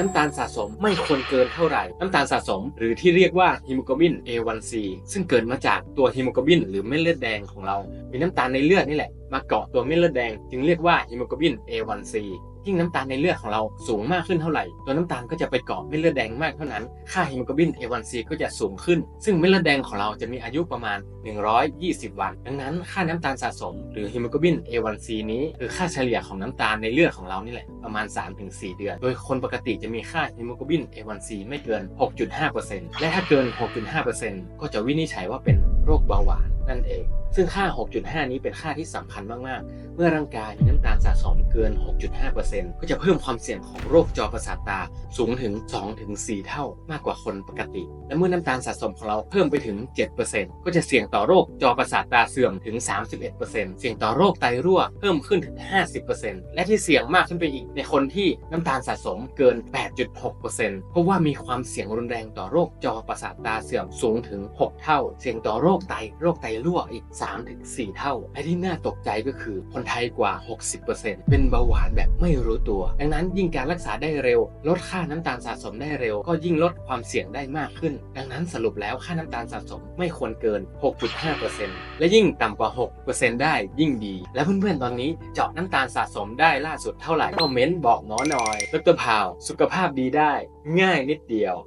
น้ำตาลสะสมไม่ควรเกินเท่าไหร่ น้ำตาลสะสม หรือที่เรียกว่าฮีโมโกลบิน A1C ซึ่งเกิดมาจากตัวฮีโมโกลบิน หรือเม็ดเลือดแดงของเรา มีน้ำตาลในเลือดนี่แหละมาเกาะตัวเม็ดเลือดแดง จึงเรียกว่าฮีโมโกลบิน A1C ยิ่งน้ำตาลในเลือดของเราสูงมากขึ้นเท่าไหร่ ตัวน้ำตาลก็จะไปเกาะเม็ดเลือดแดงมากเท่านั้น ค่าฮีโมโกลบิน A1C ก็จะสูงขึ้น ซึ่งเม็ดเลือดแดงของเราจะมีอายุประมาณ 120 วัน ดังนั้นค่าน้ำตาลสะสม หรือฮีโมโกลบิน A1C นี้คือค่าเฉลี่ยของน้ำตาลในเลือดของเรานี่แหละประมาณ 3-4 เดือน โดยคนปกติจะมีค่าฮีโมโกลบิน A1C ไม่เกิน 6.5%และถ้าเกิน 6.5%ก็จะวินิจฉัยว่าเป็นโรคเบาหวานนั่นเอง ซึ่งค่า 6.5 นี้เป็นค่าที่สำคัญมากๆ เมื่อร่างกายมีน้ำตาลสะสมเกิน 6.5%ก็จะเพิ่มความเสี่ยงของโรคจอประสาทตาสูงถึง 2-4 เท่ามากกว่าคนปกติ และเมื่อน้ำตาลสะสมของเราเพิ่มไปถึง 7%ก็จะเสี่ยงต่อโรคจอประสาทตาเสื่อมถึง 31%เสี่ยงต่อโรคไตรั่วเพิ่มขึ้นถึง 50%และที่เสี่ยงมากขึ้นไปอีกในคนที่น้ำตาลสะสมเกิน 8.6%เพราะว่ามีความเสี่ยงรุนแรงต่อโรคจอประสาทตาเสื่อมสูงถึง 6 เท่า เสี่ยงต่อโรคไตโรคไตรั่วอีก3-4เท่าและที่น่าตกใจก็คือคนไทยกว่า 60%เป็นเบาหวานแบบไม่รู้ตัว ดังนั้นยิ่งการรักษาได้เร็ว ลดค่าน้ำตาลสะสมได้เร็ว ก็ยิ่งลดความเสี่ยงได้มากขึ้น ดังนั้นสรุปแล้วค่าน้ำตาลสะสมไม่ควรเกิน 6.5%และยิ่งต่ำกว่า 6%ได้ยิ่งดี และเพื่อนๆตอนนี้เจาะน้ำตาลสะสมได้ล่าสุดเท่าไหร่ก็เม้นบอกหมอหน่อยดรพาว สุขภาพดีได้ ง่ายนิดเดียว